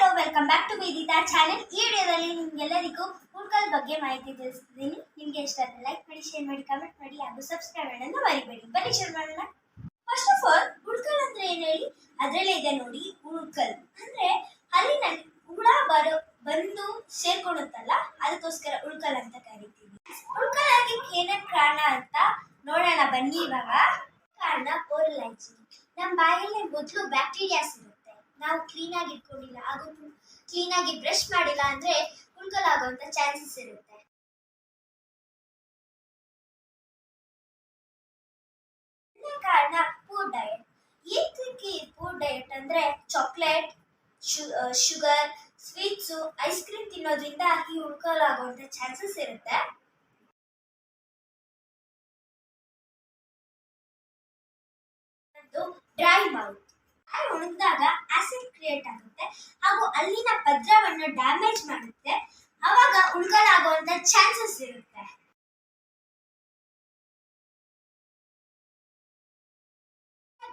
Hello welcome back to Vedita channel ಈ ವಿಡಿಯೋದಲ್ಲಿ ನಿಮ್ಗೆಲ್ಲರಿಗೂ ಉಳ್ಕಲ್ ಬಗ್ಗೆ ಮಾಹಿತಿ ತಿಳಿಸ್ತಿದ್ದೀನಿ ನಿಮಗೆ ಇಷ್ಟ ಆದರೆ ಲೈಕ್ ಮಾಡಿ ಶೇರ್ ಮಾಡಿ ಕಮೆಂಟ್ ಮಾಡಿ ಹಾಗೂ ಸಬ್ಸ್ಕ್ರೈಬ್ ಮಾಡೋದನ್ನ ಮರಿಬೇಡಿ. ಬನ್ನಿ ಶೇರ್ ಮಾಡೋಣ. ಫಸ್ಟ್ ಆಫ್ ಆಲ್ ಉಳ್ಕಲ್ ಅಂದ್ರೆ ಏನು ಹೇಳಿ? ಅದರಲ್ಲೇ ಇದೆ ನೋಡಿ ಉಳ್ಕಲ್ ಅಂದ್ರೆ ಹಲ್ಲಿನಲ್ಲಿ ಹುಳ ಬರೋ, ಬಂದು ಸೇರ್ಕೊಳ್ಳುತ್ತಲ್ಲ ಅದಕ್ಕೋಸ್ಕರ ಉಳ್ಕಲ್ ಅಂತ ಕರಿತೀವಿ. ಉಳ್ಕಲ್ ಆಗಕ್ಕೆ ಏನೇನು ಕಾರಣ ಅಂತ ನೋಡೋಣ. ಬನ್ನಿ ಇವಾಗ. ಕಾರಣ ಹೈಜಿನ್ ನಮ್ಮ ಬಾಯಲ್ಲಿ ಮೊದಲು ಬ್ಯಾಕ್ಟೀರಿಯಾಸ್ ಇರುತ್ತೆ ನಾವು ಕ್ಲೀನ್ ಆಗಿ ಇಟ್ಕೊಂಡಿಲ್ಲ. ಕ್ಲೀನ್ ಆಗಿ ಬ್ರಷ್ ಮಾಡಿಲ್ಲ ಅಂದ್ರೆ ಉಳ್ಕಲ್ ಆಗುವಂತ ಚಾನ್ಸಸ್ ಇರುತ್ತೆ. ಕಾರಣ ಪೂರ್ ಡಯಟ್ ಏತಕ್ಕೆ ಪೂರ್ ಡಯಟ್ ಅಂದ್ರೆ chocolate sugar sweets ice cream ತಿನ್ನೋದ್ರಿಂದ ಈ ಉಳ್ಕಲ್ ಆಗುವಂತ ಚಾನ್ಸಸ್ ಇರುತ್ತೆ. ಡ್ರೈ ಮೌತ್ ಉಳಿದಾಗ ಆಸಿಡ್ ಕ್ರಿಯೇಟ್ ಆಗುತ್ತೆ. ಹಾಗೂ ಅಲ್ಲಿನ ಪದ್ರವನ್ನು ಡ್ಯಾಮೇಜ್ ಮಾಡುತ್ತೆ. ಅವಾಗ ಉಳ್ಕಲಾಗುವಂತ ಚಾನ್ಸಸ್ ಇರುತ್ತೆ.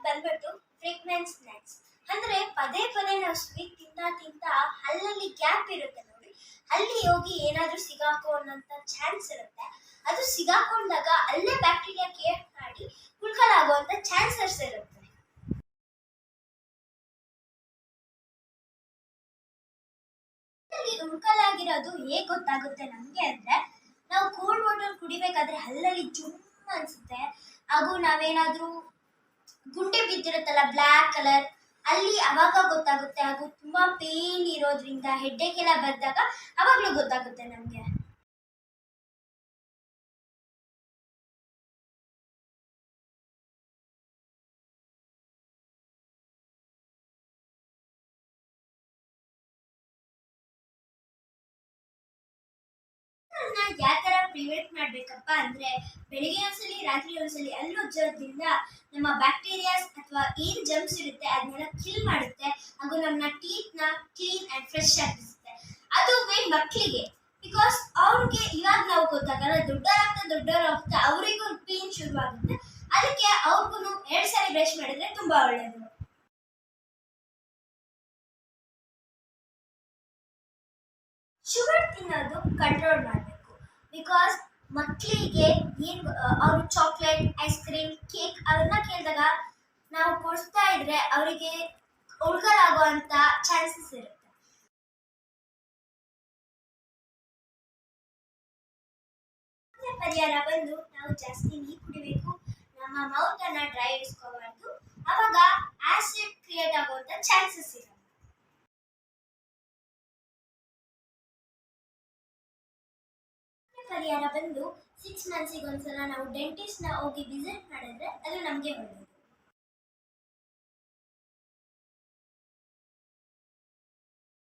ಬಂದ್ಬಿಟ್ಟು ಫ್ರೀಕ್ವೆನ್ಸ್ ಸ್ನ್ಯಾಕ್ಸ್ ಅಂದ್ರೆ ಪದೇ ಪದೇ ನಾವು ಸ್ವೀಟ್ ತಿಂತಾ ತಿಂತಾ ಅಲ್ಲಲ್ಲಿ ಗ್ಯಾಪ್ ಇರುತ್ತೆ ನೋಡಿ. ಅಲ್ಲಿ ಹೋಗಿ ಏನಾದ್ರೂ ಸಿಗಾಕೋನ್ನಂತ ಚಾನ್ಸ್ ಇರುತ್ತೆ. ಅದು ಸಿಗಾಕೊಂಡಾಗ ಅಲ್ಲೇ ಬ್ಯಾಕ್ಟೀರಿಯಾ ಕೇರ್ ಮಾಡಿ ಉಳ್ಕಲಾಗುವಂತ ಚಾನ್ಸಸ್ ಇರುತ್ತೆ. ಹಲ್ಲಲ್ಲಿ ಉಳ್ಕಲಾಗಿರೋದು ಹೇಗೆ ಗೊತ್ತಾಗುತ್ತೆ ನಮಗೆ ಅಂದ್ರೆ ನಾವು ಕೋಲ್ಡ್ ವಾಟರ್ ಕುಡಿಬೇಕಾದ್ರೆ ಹಲ್ಲಲ್ಲಿ ಜುಮ್ ಅನ್ಸುತ್ತೆ. ಹಾಗೂ ನಾವೇನಾದ್ರೂ ಗುಂಡೆ ಬಿದ್ದಿರುತ್ತಲ್ಲ ಬ್ಲ್ಯಾಕ್ ಕಲರ್ ಅಲ್ಲಿ ಅವಾಗ ಗೊತ್ತಾಗುತ್ತೆ ಹಾಗೂ ತುಂಬಾ ಪೇನ್ ಇರೋದ್ರಿಂದ ಹೆಡ್ಡೇಕ್ ಎಲ್ಲ ಬಂದಾಗ ಅವಾಗಲೂ ಗೊತ್ತಾಗುತ್ತೆ ನಮಗೆ. ಯಾವ ತರ ಪ್ರಿವೆಂಟ್ ಮಾಡ್ಬೇಕಪ್ಪ ಅಂದ್ರೆ ಬೆಳಿಗ್ಗೆ ಒಂದ್ಸಲಿ, ರಾತ್ರಿ ಒಂದ್ಸಲಿ, ಅಲ್ಲಿ ಉಜ್ಜೋದ್ರಿಂದ ನಮ್ಮ ಬ್ಯಾಕ್ಟೀರಿಯಾಸ್ ಅಥವಾ ಏನ್ ಜಮ್ಸ್ ಇರುತ್ತೆ ಅದನ್ನೆಲ್ಲ ಕಿಲ್ ಮಾಡುತ್ತೆ. ಹಾಗೂ ನಮ್ಮ ಟೀತ್ನ ಕ್ಲೀನ್ ಅಂಡ್ ಫ್ರೆಶ್ ಆಗಿಸುತ್ತೆ. ಅದು ಮೇನ್ ಮಕ್ಕಳಿಗೆ ಬಿಕಾಸ್ ಅವ್ರಿಗೆ ಇವಾಗ ನಾವು ಗೊತ್ತಾಗಲ್ಲ, ದೊಡ್ಡವರಾಗ್ತಾ ದೊಡ್ಡವರಾಗ್ತಾ ಅವರಿಗೂ ಪೇನ್ ಶುರುವಾಗುತ್ತೆ. ಅದಕ್ಕೆ ಅವ್ರಿಗೂ ಎರಡ್ ಸಾರಿ ಬ್ರಷ್ ಮಾಡಿದ್ರೆ ತುಂಬಾ ಒಳ್ಳೇದು. ಶುಗರ್ ತಿನ್ನೋದು ಕಂಟ್ರೋಲ್ ಮಾಡಬೇಕು ಬಿಕಾಸ್ ಮಕ್ಕಳಿಗೆ ಏನ್ ಅವ್ರು ಚಾಕ್ಲೇಟ್ ಐಸ್ ಕ್ರೀಮ್ ಕೇಕ್ ಅವನ್ನ ಕೇಳಿದಾಗ ನಾವು ಕೊಡ್ತಾ ಇದ್ರೆ ಅವರಿಗೆ ಉಳ್ಕಲಾಗುವಂತ ಚಾನ್ಸಸ್ ಇರುತ್ತೆ. ಪರಿಹಾರ ಬಂದು ನಾವು ಜಾಸ್ತಿ ನೀರು ಕುಡಿಬೇಕು. ನಮ್ಮ ಮೌತ್ ಅನ್ನ ಡ್ರೈ ಇಡಿಸ್ಕೋಬಾರ್ದು ಅವಾಗ ಆಸಿಡ್ ಕ್ರಿಯೇಟ್ ಆಗುವಂತ ಚಾನ್ಸಸ್ ಇರುತ್ತೆ. ಪರಿಹಾರ ಬಂದು ಸಿಕ್ಸ್ ಮಂತ್ಸಿಗೆ ಒಂದ್ಸಲ ನಾವು ಡೆಂಟಿಸ್ಟ್ನ ಹೋಗಿ ವಿಸಿಟ್ ಮಾಡಿದ್ರೆ ಅದು ನಮಗೆ ಒಳ್ಳೆಯದು